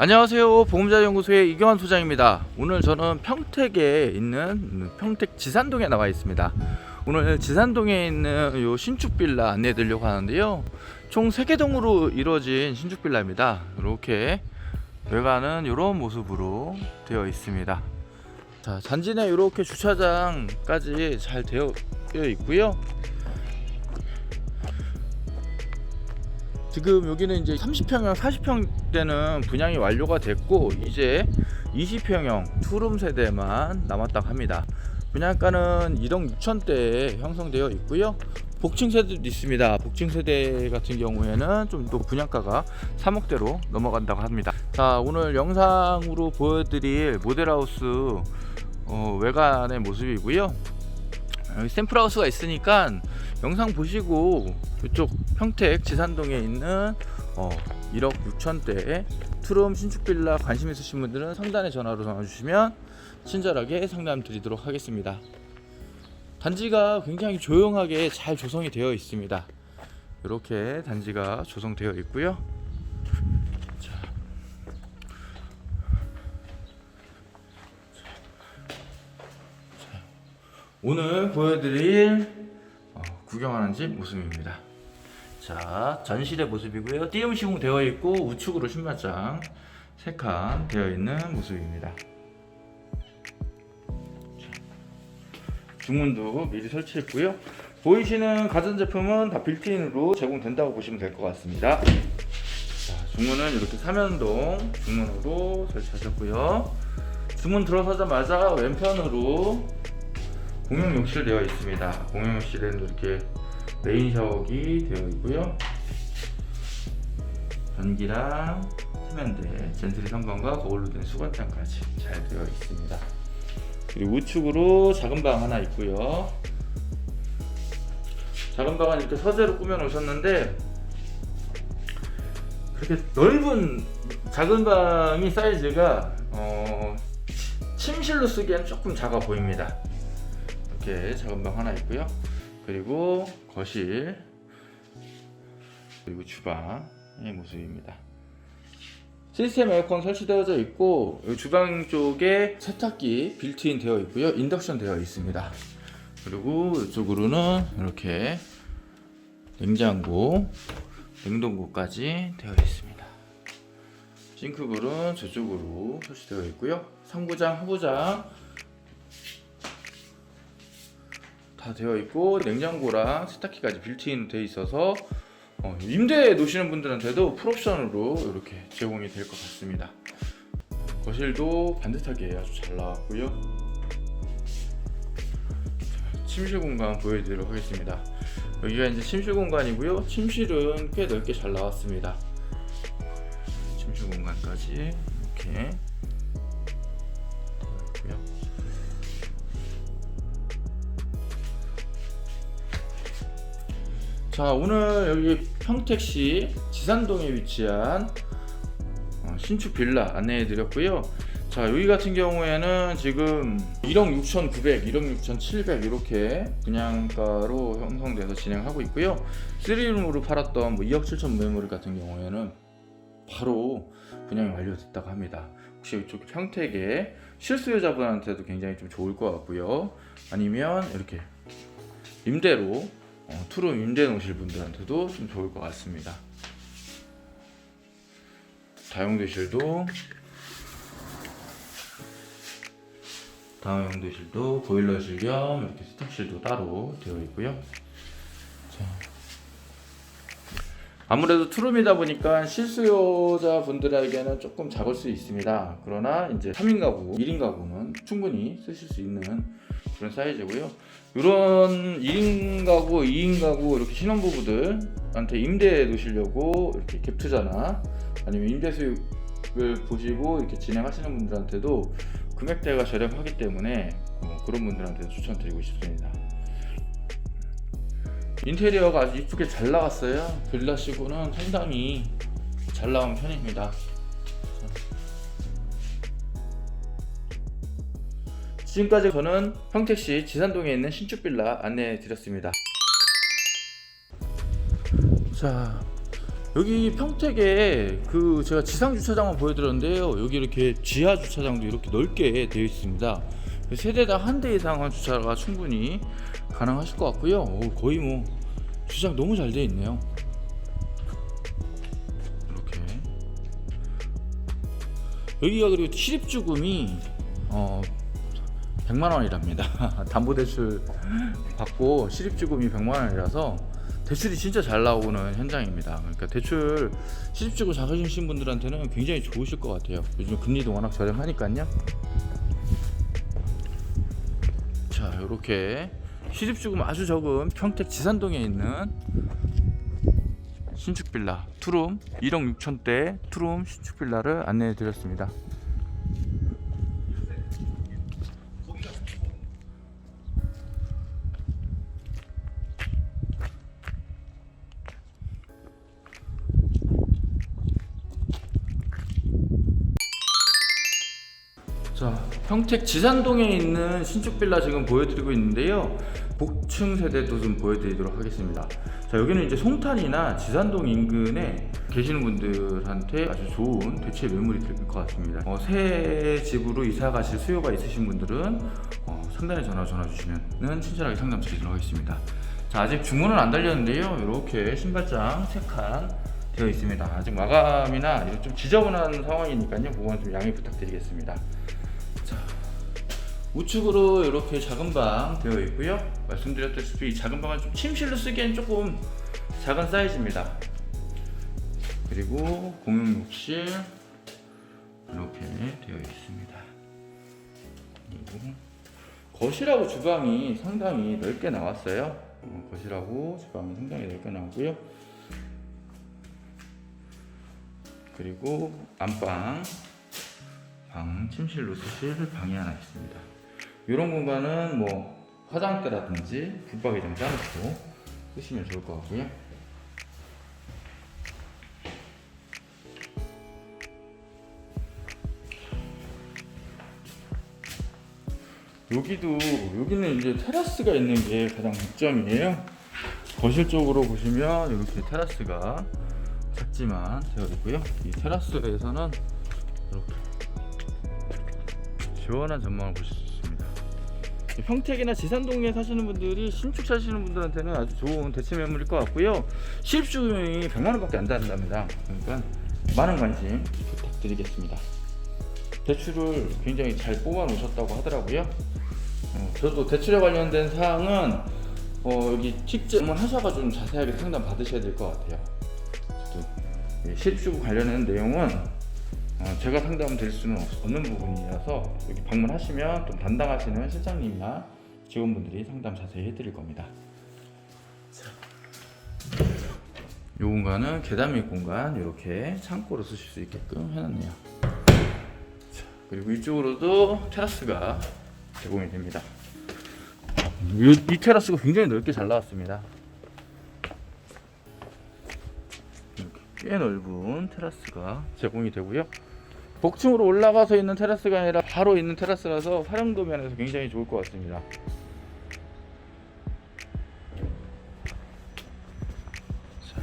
안녕하세요. 보험자연구소의 이경환 소장입니다. 오늘 저는 평택에 있는 평택 지산동에 나와 있습니다. 오늘 지산동에 있는 요 신축 빌라 안내해 드리려고 하는데요. 총 3개 동으로 이루어진 신축 빌라입니다. 이렇게 외관은 이런 모습으로 되어 있습니다. 자내 이렇게 주차장까지 잘 되어 있고요 지금 여기는 이제 30평형, 40평 대는 분양이 완료가 됐고 이제 20평형 투룸 세대만 남았다고 합니다. 분양가는 1억 6천대에 형성되어 있고요. 복층 세대도 있습니다. 복층 세대 같은 경우에는 좀 또 분양가가 3억대로 넘어간다고 합니다. 자 오늘 영상으로 보여드릴 모델하우스 어, 외관의 모습이고요. 여기 샘플하우스가 있으니까 영상 보시고 이쪽 평택 지산동에 있는 어, 1억 6천대 투룸 신축 빌라 관심 있으신 분들은 상단에 전화로 전화 주시면 친절하게 상담 드리도록 하겠습니다. 단지가 굉장히 조용하게 잘 조성이 되어 있습니다. 이렇게 단지가 조성되어 있고요. 오늘 보여드릴 어, 구경하는 집 모습입니다. 자, 전실의 모습이고요. 띄움 시공 되어 있고 우측으로 신발장 3칸 되어 있는 모습입니다. 자, 중문도 미리 설치했고요. 보이시는 가전제품은 다 빌트인으로 제공된다고 보시면 될 것 같습니다. 자, 중문은 이렇게 삼연동 중문으로 설치하셨고요. 중문 들어서자마자 왼편으로 공용 욕실 되어 있습니다. 공용 욕실에는 이렇게 메인 샤워기 되어 있고요. 변기랑 세면대, 젠트리 선반과 거울로 된 수건장까지 잘 되어 있습니다. 그리고 우측으로 작은 방 하나 있고요. 작은 방은 이렇게 서재로 꾸며 놓으셨는데 그렇게 넓은 작은 방이 사이즈가 어, 침실로 쓰기엔 조금 작아 보입니다. 이렇게 작은 방 하나 있고요. 그리고 거실 그리고 주방의 모습입니다. 시스템 에어컨 설치되어져 있고 이 주방 쪽에 세탁기 빌트인 되어 있고요. 인덕션 되어 있습니다. 그리고 이쪽으로는 이렇게 냉장고, 냉동고까지 되어 있습니다. 싱크볼은 저쪽으로 설치되어 있고요. 상부장, 하부장 다 되어 있고 냉장고랑 세탁기까지 빌트인 되어 있어서 어, 임대에 놓으시는 분들한테도 풀옵션으로 이렇게 제공이 될 것 같습니다. 거실도 반듯하게 아주 잘 나왔고요. 자, 침실 공간 보여드리도록 하겠습니다. 여기가 이제 침실 공간이고요. 침실은 꽤 넓게 잘 나왔습니다. 침실 공간까지 이렇게 자 오늘 여기 평택시 지산동에 위치한 어, 신축 빌라 안내해 드렸고요. 자 여기 같은 경우에는 지금 1억 6,900, 1억 6,700 이렇게 분양가로 형성돼서 진행하고 있고요. 3룸으로 팔았던 뭐 2억 7천 매물 같은 경우에는 바로 분양이 완료됐다고 합니다. 혹시 이쪽 평택에 실수요자분한테도 굉장히 좀 좋을 것 같고요. 아니면 이렇게 임대로 어, 투룸 임대 놓으실 분들한테도 좀 좋을 것 같습니다. 다용도실도 다용도실도 보일러실 겸 이렇게 세탁실도 따로 되어 있고요. 자, 아무래도 투룸이다 보니까 실수요자 분들에게는 조금 작을 수 있습니다. 그러나 이제 3인 가구, 1인 가구는 충분히 쓰실 수 있는 그런 사이즈고요. 이런 1인 가구, 2인 가구 이렇게 신혼부부들한테 임대해 놓으시려고 이렇게 갭 투자나 아니면 임대 수익을 보시고 이렇게 진행하시는 분들한테도 금액대가 저렴하기 때문에 어, 그런 분들한테 추천드리고 싶습니다. 인테리어가 아주 이쁘게 잘 나왔어요. 빌라시고는 상당히 잘 나온 편입니다. 지금까지 저는 평택시 지산동에 있는 신축 빌라 안내해 드렸습니다. 자, 여기 평택에 그 제가 지상 주차장만 보여드렸는데요. 여기 이렇게 지하 주차장도 이렇게 넓게 되어 있습니다. 세대당 한 대 이상은 주차가 충분히 가능하실 것 같고요. 오, 거의 뭐 주차장 너무 잘 되어 있네요. 이렇게 여기가 그리고 실입주금이 어 100만 원이랍니다. 담보 대출 받고 실입주금이 100만 원이라서 대출이 진짜 잘 나오는 현장입니다. 그러니까 대출 실입주금 작으신 분들한테는 굉장히 좋으실 것 같아요. 요즘 금리도 워낙 저렴하니까요. 자, 이렇게 실입주금 아주 적은 평택 지산동에 있는 신축 빌라 투룸 1억 6천대 투룸 신축 빌라를 안내해 드렸습니다. 평택 지산동에 있는 신축 빌라 지금 보여드리고 있는데요. 복층 세대도 좀 보여드리도록 하겠습니다. 자, 여기는 이제 송탄이나 지산동 인근에 계시는 분들한테 아주 좋은 대체 매물이 될 것 같습니다. 어, 새 집으로 이사 가실 수요가 있으신 분들은 어, 상단에 전화 전화 주시면 친절하게 상담 드리도록 하겠습니다. 자, 아직 주문은 안 달렸는데요. 이렇게 신발장 3칸 되어 있습니다. 아직 마감이나 좀 지저분한 상황이니까요. 그건 좀 양해 부탁드리겠습니다. 우측으로 이렇게 작은 방 되어 있고요. 말씀드렸다시피 이 작은 방은 좀 침실로 쓰기엔 조금 작은 사이즈입니다. 그리고 공용 욕실 이렇게 되어 있습니다. 그리고 거실하고 주방이 상당히 넓게 나왔어요. 어, 거실하고 주방이 상당히 넓게 나오고요. 그리고 안방 방 침실로 쓰실 방이 하나 있습니다. 이런 공간은 뭐 화장대라든지 붙박이장 짜놓고 쓰시면 좋을 것 같고요. 여기도 여기는 이제 테라스가 있는 게 가장 장점이에요. 거실 쪽으로 보시면 이렇게 테라스가 작지만 되어 있고요. 이 테라스에서는 이렇게 시원한 전망을 보실 수. 평택이나 지산동에 사시는 분들이 신축 사시는 분들한테는 아주 좋은 대체 매물일 것 같고요. 실입주금이 100만 원밖에 안 된답니다. 그러니까 많은 관심 부탁드리겠습니다. 대출을 굉장히 잘 뽑아 놓으셨다고 하더라고요. 어, 저도 대출에 관련된 사항은 어, 여기 직접 하셔가지고 좀 자세하게 상담 받으셔야 될 것 같아요. 이 실입주금 관련된 내용은 어, 제가 상담 드릴 수는 없- 없는 부분이라서 여기 방문하시면 좀 담당하시는 실장님이나 직원분들이 상담 자세히 해드릴 겁니다. 이 공간은 계단 및 공간 이렇게 창고로 쓰실 수 있게끔 해놨네요. 자, 그리고 이쪽으로도 테라스가 제공이 됩니다. 이, 이 테라스가 굉장히 넓게 잘 나왔습니다. 꽤 넓은 테라스가 제공이 되고요. 복층으로 올라가서 있는 테라스가 아니라 바로 있는 테라스라서 활용도 면에서 굉장히 좋을 것 같습니다. 자,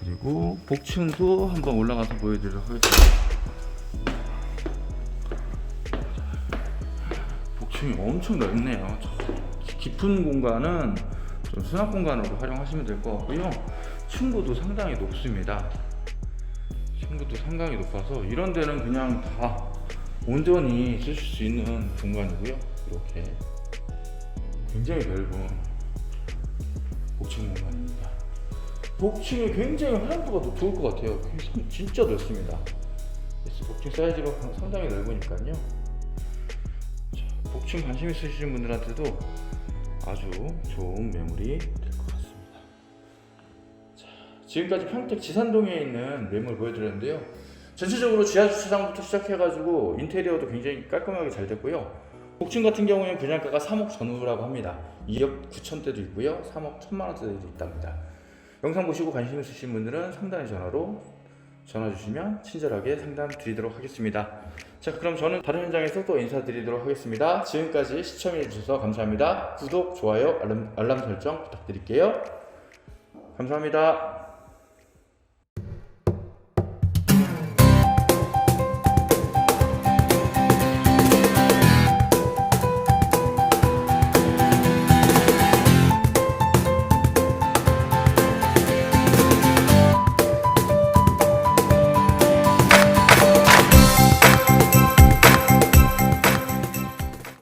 그리고 복층도 한번 올라가서 보여드리도록 하겠습니다. 복층이 엄청 넓네요. 저 깊은 공간은 좀 수납 공간으로 활용하시면 될 것 같고요. 층고도 상당히 높습니다. 층고도 상당히 높아서 이런 데는 그냥 다 온전히 쓰실 수 있는 공간이고요. 이렇게 굉장히 넓은 복층 공간입니다. 복층이 굉장히 활용도가 더 좋을 것 같아요. 상- 진짜 넓습니다. 복층 사이즈가 상당히 넓으니까요. 자, 복층 관심 있으신 분들한테도 아주 좋은 매물이 될 것 같습니다. 자, 지금까지 평택 지산동에 있는 매물 보여드렸는데요. 전체적으로 지하 주차장부터 시작해가지고 인테리어도 굉장히 깔끔하게 잘 됐고요. 복층 같은 경우에는 분양가가 3억 전후라고 합니다. 2억 9천대도 있고요. 3억 1천만 원대도 있답니다. 영상 보시고 관심 있으신 분들은 상단의 전화로 전화 주시면 친절하게 상담 드리도록 하겠습니다. 자, 그럼 저는 다른 현장에서 또 인사드리도록 하겠습니다. 지금까지 시청해 주셔서 감사합니다. 구독, 좋아요, 알람, 알람 설정 부탁드릴게요. 감사합니다.